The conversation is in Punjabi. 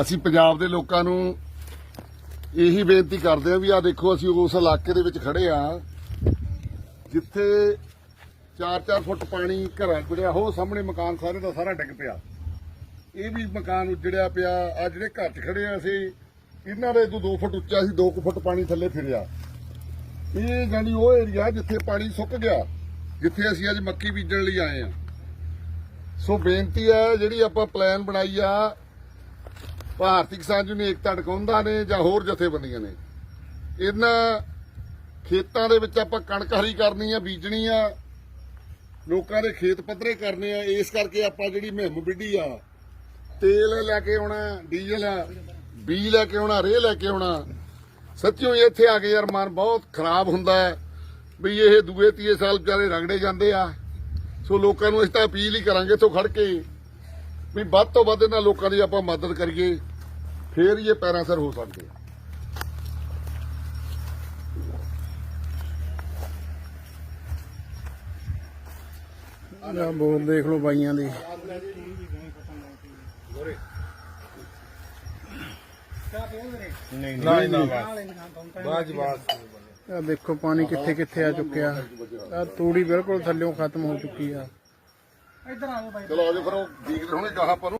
ਅਸੀਂ ਪੰਜਾਬ ਦੇ ਲੋਕਾਂ ਨੂੰ ਇਹੀ ਬੇਨਤੀ ਕਰਦੇ ਹਾਂ ਵੀ ਆ ਦੇਖੋ, ਅਸੀਂ ਉਸ ਇਲਾਕੇ ਦੇ ਵਿੱਚ ਖੜੇ ਆ ਜਿੱਥੇ 4-4 ਫੁੱਟ ਪਾਣੀ ਘਰਾਂ 'ਚ ਵੜਿਆ ਹੋ ਸਾਹਮਣੇ ਮਕਾਨ ਸਾਰੇ ਦਾ ਸਾਰਾ ਡਿੱਗ ਪਿਆ। ਇਹ ਵੀ ਮਕਾਨ ਉੱਜੜਿਆ ਪਿਆ ਆ ਜਿਹੜੇ ਘਰ 'ਚ ਖੜੇ ਆ ਅਸੀਂ, ਇਹਨਾਂ ਦੇ ਤੋਂ 2 ਫੁੱਟ ਉੱਚਾ ਸੀ 2 ਫੁੱਟ ਪਾਣੀ ਥੱਲੇ ਫਿਰਿਆ। ਇਹ ਜਾਨੀ ਉਹ ਏਰੀਆ ਜਿੱਥੇ ਪਾਣੀ ਸੁੱਕ ਗਿਆ, ਜਿੱਥੇ ਅਸੀਂ ਅੱਜ ਮੱਕੀ ਬੀਜਣ ਲਈ ਆਏ ਆ ਸੋ ਬੇਨਤੀ ਹੈ, ਜਿਹੜੀ ਆਪਾਂ ਪਲਾਨ ਬਣਾਈ ਆ ਭਾਰਤੀ ਕਿਸਾਨ ਯੂਨੀਅਨ ਏਕਤਾ ਟਕਾਉਂਦਾ ਨੇ ਜਾਂ ਹੋਰ ਜਥੇਬੰਦੀਆਂ ਨੇ? ਇਹਨਾਂ ਖੇਤਾਂ ਦੇ ਵਿੱਚ ਆਪਾਂ ਕਣਕ ਹਰੀ ਕਰਨੀ ਆ, ਬੀਜਣੀ ਆ, ਲੋਕਾਂ ਦੇ ਖੇਤ ਪੱਧਰੇ ਕਰਨੇ ਆ, ਇਸ ਕਰਕੇ ਆਪਾਂ ਜਿਹੜੀ ਮੁਹਿੰਮ ਵਿੱਢੀ ਆ, ਤੇਲ ਲੈ ਕੇ ਆਉਣਾ, ਡੀਜ਼ਲ ਆ ਬੀ ਲੈ ਕੇ ਆਉਣਾ, ਰੇਹ ਲੈ ਕੇ ਆਉਣਾ। ਸੱਚਿਓ ਹੀ ਇੱਥੇ ਆ ਕੇ ਯਾਰ ਮਨ ਬਹੁਤ ਖਰਾਬ ਹੁੰਦਾ ਹੈ ਵੀ ਇਹ ਦੂਏ ਤੀਏ ਸਾਲ ਵਿਚਾਰੇ ਰਗੜੇ ਜਾਂਦੇ ਆ। ਸੋ ਲੋਕਾਂ ਨੂੰ ਇਸ ਤਾਂ ਅਪੀਲ ਹੀ ਕਰਾਂਗੇ ਇੱਥੋਂ ਖੜ ਕੇ ਵੀ ਵੱਧ ਤੋਂ ਵੱਧ ਇਹਨਾਂ ਲੋਕਾਂ ਦੀ ਆਪਾਂ ਮਦਦ ਕਰੀਏ ਫੇਰ ਇਹ ਪੈਰਾਂ ਸਿਰ ਹੋ ਸਕਦੇ ਆ। ਆ ਬੋਲ ਦੇਖ ਲਓ ਬਾਈਆਂ ਦੀ। ਨਹੀਂ ਨਾ ਬਾਜ ਬਾਜ ਆ ਦੇਖੋ ਪਾਣੀ ਕਿੱਥੇ ਕਿੱਥੇ ਆ ਚੁੱਕਿਆ। ਆ ਤੂੜੀ ਬਿਲਕੁਲ ਥੱਲਿਓਂ ਖਤਮ ਹੋ ਚੁੱਕੀ ਆ। ਚਲੋ ਆਜੋ ਫਿਰ ਉਹ ਦੀਕ ਹੋਣੇ ਗਾਹਾਂ ਪਰ ਨੂੰ।